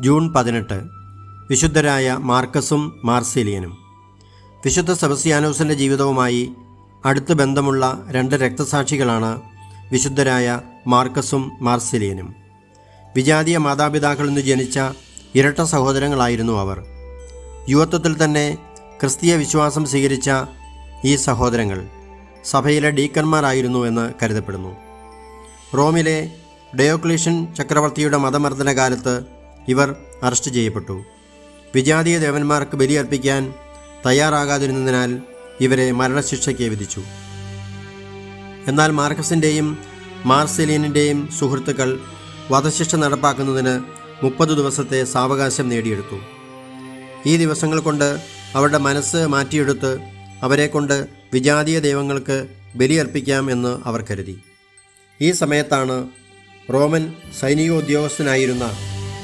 June പതിനെട്ട് വിശുദ്ധരായ മാർക്കസും മാർസിലിയനും. വിശുദ്ധ സെബസ്യാനോസിന്റെ ജീവിതവുമായി അടുത്ത ബന്ധമുള്ള രണ്ട് രക്തസാക്ഷികളാണ് വിശുദ്ധരായ മാർക്കസും മാർസിലിയനും. വിജാതീയ മാതാപിതാക്കളിൽ നിന്ന് ജനിച്ച ഇരട്ട സഹോദരങ്ങളായിരുന്നു അവർ. യുവത്വത്തിൽ തന്നെ ക്രിസ്തീയ വിശ്വാസം സ്വീകരിച്ച ഈ സഹോദരങ്ങൾ സഭയിലെ ഡീക്കന്മാരായിരുന്നു എന്ന് കരുതപ്പെടുന്നു. റോമിലെ ഡയോക്ലീഷ്യൻ ചക്രവർത്തിയുടെ മതമർദ്ദന കാലത്ത് ഇവർ അറസ്റ്റ് ചെയ്യപ്പെട്ടു. വിജാതീയ ദേവന്മാർക്ക് ബലിയർപ്പിക്കാൻ തയ്യാറാകാതിരുന്നതിനാൽ ഇവരെ മരണശിക്ഷയ്ക്ക് വിധിച്ചു. എന്നാൽ മാർക്കസിന്റെയും മാർസെലീനിന്റെയും സുഹൃത്തുക്കൾ വധശിക്ഷ നടപ്പാക്കുന്നതിന് മുപ്പത് ദിവസത്തെ സാവകാശം നേടിയെടുത്തു. ഈ ദിവസങ്ങൾ കൊണ്ട് അവരുടെ മനസ്സ് മാറ്റിയെടുത്ത് അവരെക്കൊണ്ട് വിജാതീയ ദൈവങ്ങൾക്ക് ബലിയർപ്പിക്കാം എന്ന് അവർ കരുതി. ഈ സമയത്താണ് റോമൻ സൈനികോദ്യോഗസ്ഥനായിരുന്ന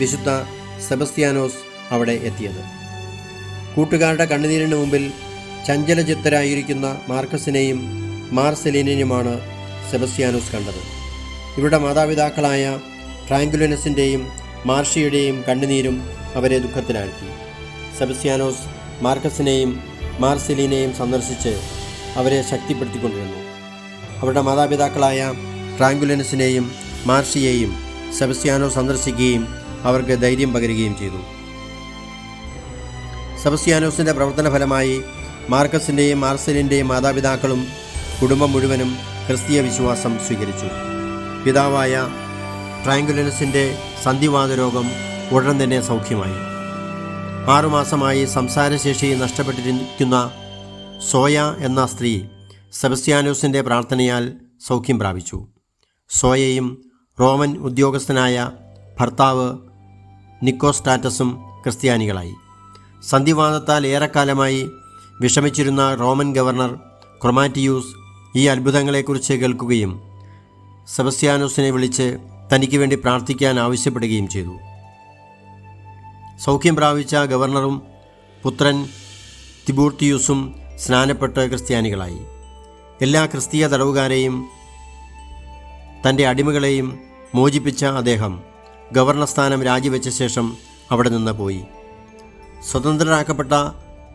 വിശുദ്ധ സെബസ്ത്യാനോസ് അവിടെ എത്തിയത്. കൂട്ടുകാരുടെ കണ്ണുനീരിന് മുമ്പിൽ ചഞ്ചലചിത്തരായിരിക്കുന്ന മാർക്കസിനെയും മാർസെലീനെയുമാണ് സെബസ്ത്യാനോസ് കണ്ടത്. ഇവരുടെ മാതാപിതാക്കളായ ട്രാങ്കുലിനസിന്റെയും മാർഷിയുടെയും കണ്ണുനീരും അവരെ ദുഃഖത്തിലാഴ്ത്തി. സെബസ്ത്യാനോസ് മാർക്കസിനെയും മാർസെലീനെയും സന്ദർശിച്ച് അവരെ ശക്തിപ്പെടുത്തിക്കൊണ്ടിരുന്നു. അവരുടെ മാതാപിതാക്കളായ ട്രാങ്കുലിനസിനെയും മാർഷിയെയും സെബസ്ത്യാനോ സന്ദർശിക്കുകയും അവർക്ക് ധൈര്യം പകരുകയും ചെയ്തു. സെബസ്ത്യാനോസിന്റെ പ്രവർത്തന ഫലമായി മാർക്കസിന്റെയും മാർസലിന്റെയും മാതാപിതാക്കളും കുടുംബം മുഴുവനും ക്രിസ്തീയ വിശ്വാസം സ്വീകരിച്ചു. പിതാവായ ട്രാങ്കുലനസിന്റെ സന്ധിവാത രോഗം ഉടൻ തന്നെ സൗഖ്യമായി. ആറുമാസമായി സംസാരശേഷി നഷ്ടപ്പെട്ടിരിക്കുന്ന സോയ എന്ന സ്ത്രീ സെബസ്ത്യാനോസിന്റെ പ്രാർത്ഥനയാൽ സൗഖ്യം പ്രാപിച്ചു. സോയയും റോമൻ ഉദ്യോഗസ്ഥനായ ഭർത്താവ് നിക്കോസ്റ്റാറ്റസും ക്രിസ്ത്യാനികളായി. സന്ധിവാദത്താൽ ഏറെക്കാലമായി വിഷമിച്ചിരുന്ന റോമൻ ഗവർണർ ക്രൊമാറ്റിയൂസ് ഈ അത്ഭുതങ്ങളെക്കുറിച്ച് കേൾക്കുകയും സെബസ്ത്യാനോസിനെ വിളിച്ച് തനിക്ക് വേണ്ടി പ്രാർത്ഥിക്കാൻ ആവശ്യപ്പെടുകയും ചെയ്തു. സൗഖ്യം പ്രാപിച്ച ഗവർണറും പുത്രൻ തിബൂർത്തിയൂസും സ്നാനപ്പെട്ട് ക്രിസ്ത്യാനികളായി. എല്ലാ ക്രിസ്തീയ തടവുകാരെയും തന്റെ അടിമകളെയും മോചിപ്പിച്ച അദ്ദേഹം ഗവർണർ സ്ഥാനം രാജിവെച്ച ശേഷം അവിടെ നിന്ന് പോയി. സ്വതന്ത്രരാക്കപ്പെട്ട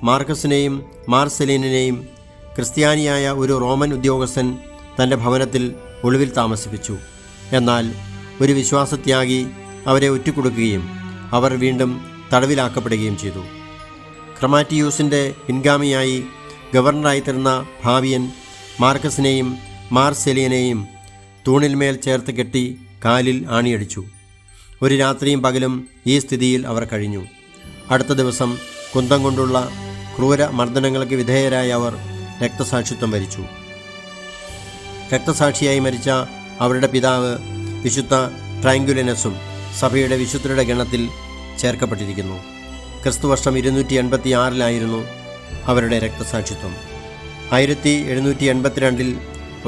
മാർക്കസിനെയും മാർസെലീനെയും ക്രിസ്ത്യാനിയായ ഒരു റോമൻ ഉദ്യോഗസ്ഥൻ തന്റെ ഭവനത്തിൽ ഒളിവിൽ താമസിപ്പിച്ചു. എന്നാൽ ഒരു വിശ്വാസത്യാഗി അവരെ ഒറ്റുകൊടുക്കുകയും അവർ വീണ്ടും തടവിലാക്കപ്പെടുകയും ചെയ്തു. ക്രമാറ്റിയൂസിന്റെ പിൻഗാമിയായി ഗവർണറായി തരുന്ന ഭാവിയൻ മാർക്കസിനെയും മാർസെലിയനെയും തൂണിൽമേൽ ചേർത്ത് കെട്ടി കാലിൽ ആണിയടിച്ചു. ഒരു രാത്രിയും പകലും ഈ സ്ഥിതിയിൽ അവർ കഴിഞ്ഞു. അടുത്ത ദിവസം കുന്തം കൊണ്ടുള്ള ക്രൂര മർദ്ദനങ്ങൾക്ക് വിധേയരായ അവർ രക്തസാക്ഷിത്വം വരിച്ചു. രക്തസാക്ഷിയായി മരിച്ച അവരുടെ പിതാവ് വിശുദ്ധ ട്രാങ്കുലനസും സഭയുടെ വിശുദ്ധരുടെ ഗണത്തിൽ ചേർക്കപ്പെട്ടിരിക്കുന്നു. ക്രിസ്തുവർഷം ഇരുന്നൂറ്റി എൺപത്തി ആറിലായിരുന്നു അവരുടെ രക്തസാക്ഷിത്വം. ആയിരത്തി എഴുന്നൂറ്റി എൺപത്തിരണ്ടിൽ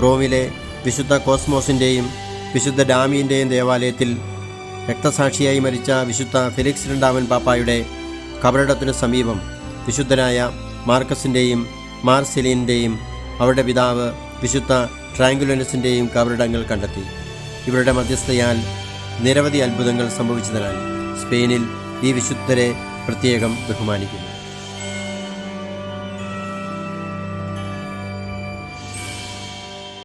റോമിലെ വിശുദ്ധ കോസ്മോസിന്റെയും വിശുദ്ധ ഡാമിയന്റെയും ദേവാലയത്തിൽ രക്തസാക്ഷിയായി മരിച്ച വിശുദ്ധ ഫിലിക്സ് രണ്ടാമൻ പാപ്പായുടെ കബറിടത്തിനു സമീപം വിശുദ്ധനായ മാർക്കസിന്റെയും മാർസിലിന്റെയും അവരുടെ പിതാവ് വിശുദ്ധ ട്രാങ്കുലനസിന്റെയും കബറിടങ്ങൾ കണ്ടെത്തി. ഇവരുടെ മധ്യസ്ഥയാൽ നിരവധി അത്ഭുതങ്ങൾ സംഭവിച്ചതിനാൽ സ്പെയിനിൽ ഈ വിശുദ്ധരെ പ്രത്യേകം ബഹുമാനിക്കുന്നു.